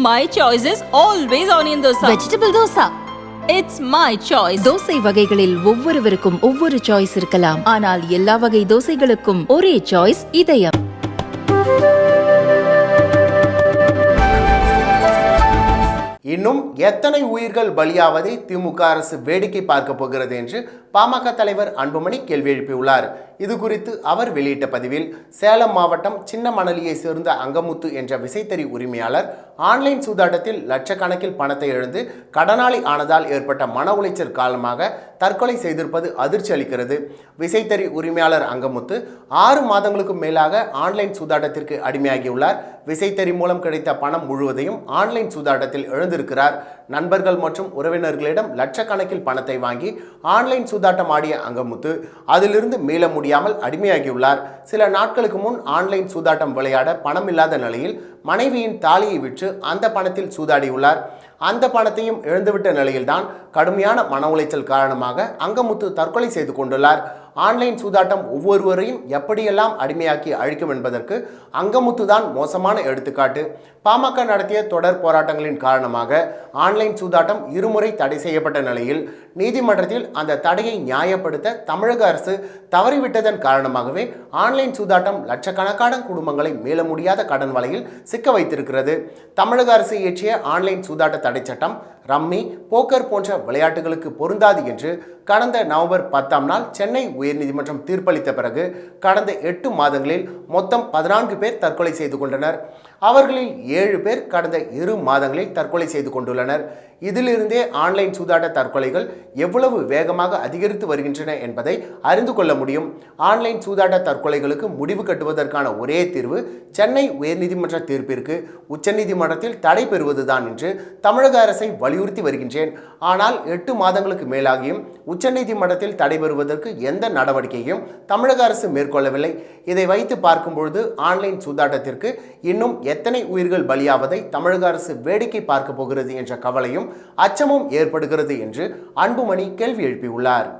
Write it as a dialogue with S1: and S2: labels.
S1: My choice is always onion dosa.
S2: Vegetable dosa
S1: It's my choice.
S2: Dosa வகைகளில் ஒவ்வொருவருக்கும் ஒவ்வொரு choice இருக்கலாம் ஆனால் எல்லா வகை தோசைகளுக்கும் ஒரே சாய்ஸ் இதயம்
S3: இன்னும் எத்தனை உயிர்கள் பலியாவதை திமுக அரசு வேடிக்கை பார்க்க போகிறது என்று பாமக தலைவர் அன்புமணி கேள்வி எழுப்பியுள்ளார். இது குறித்து அவர் வெளியிட்ட பதிவில் சேலம் மாவட்டம் சின்ன மணலியை சேர்ந்த அங்கமுத்து என்ற விசைத்தறி உரிமையாளர் ஆன்லைன் சூதாட்டத்தில் லட்சக்கணக்கில் பணத்தை இழந்து கடனாளி ஆனதால் ஏற்பட்ட மன உளைச்சல் காரணமாக தற்கொலை செய்திருப்பது அதிர்ச்சி அளிக்கிறது. விசைத்தறி உரிமையாளர் அங்கமுத்து ஆறு மாதங்களுக்கு மேலாக ஆன்லைன் சூதாட்டத்திற்கு அடிமையாகியுள்ளார். விசைத்தறி மூலம் கிடைத்த பணம் முழுவதையும் ஆன்லைன் சூதாட்டத்தில் இழந்திருக்கிறார். நண்பர்கள் மற்றும் உறவினர்களிடம் லட்சக்கணக்கில் பணத்தை வாங்கி ஆன்லைன் சூதாட்டம் சூதாட்டம் ஆடிய அங்கமுத்து அதிலிருந்து மீள முடியாமல் அடிமையாகியுள்ளார். சில நாட்களுக்கு முன் ஆன்லைன் சூதாட்டம் விளையாட பணம் இல்லாத நிலையில் மனைவியின் தாலியை விற்று அந்த பணத்தில் சூதாடியுள்ளார். அந்த பணத்தையும் இழந்துவிட்ட நிலையில்தான் கடுமையான மன உளைச்சல் காரணமாக அங்கமுத்து தற்கொலை செய்து கொண்டுள்ளார். ஆன்லைன் சூதாட்டம் ஒவ்வொருவரையும் எப்படியெல்லாம் அடிமையாக்கி அழிக்கும் என்பதற்கு அங்கமுத்து தான் மோசமான எடுத்துக்காட்டு. பாமக நடத்திய தொடர் போராட்டங்களின் காரணமாக ஆன்லைன் சூதாட்டம் இருமுறை தடை செய்யப்பட்ட நிலையில் நீதிமன்றத்தில் அந்த தடையை நியாயப்படுத்த தமிழக அரசு தவறிவிட்டதன் காரணமாகவே ஆன்லைன் சூதாட்டம் லட்சக்கணக்கான குடும்பங்களை மீள முடியாத கடன் வலையில் சிக்க வைத்திருக்கிறது. தமிழக அரசு இயற்றிய ஆன்லைன் சூதாட்ட தடை சட்டம் ரம்மி போக்கர் போன்ற விளையாட்டுகளுக்கு பொருந்தாது என்று கடந்த நவம்பர் பத்தாம் நாள் சென்னை உயர்நீதிமன்றம் தீர்ப்பளித்த பிறகு கடந்த எட்டு மாதங்களில் மொத்தம் பதினான்கு பேர் தற்கொலை செய்து கொண்டனர். அவர்களில் ஏழு பேர் கடந்த இரு மாதங்களில் தற்கொலை செய்து கொண்டுள்ளனர். இதிலிருந்தே ஆன்லைன் சூதாட்ட தற்கொலைகள் எவ்வளவு வேகமாக அதிகரித்து வருகின்றன என்பதை அறிந்து கொள்ள முடியும். ஆன்லைன் சூதாட்ட தற்கொலைகளுக்கு முடிவு கட்டுவதற்கான ஒரே தீர்வு சென்னை உயர்நீதிமன்ற தீர்ப்பிற்கு உச்சநீதிமன்றத்தில் தடை பெறுவதுதான் என்று தமிழக அரசை வலியுறுத்தி வருகின்றேன். ஆனால் எட்டு மாதங்களுக்கு மேலாகியும் உச்சநீதிமன்றத்தில் தடைபெறுவதற்கு எந்த நடவடிக்கையும் தமிழக அரசு மேற்கொள்ளவில்லை. இதை வைத்து பார்க்கும்பொழுது ஆன்லைன் சூதாட்டத்திற்கு இன்னும் எத்தனை உயிர்கள் பலியாவதை தமிழக அரசு வேடிக்கை பார்க்க போகிறது என்ற கவலையும் அச்சமும் ஏற்படுகிறது என்று அன்புமணி கேள்வி எழுப்பியுள்ளார்.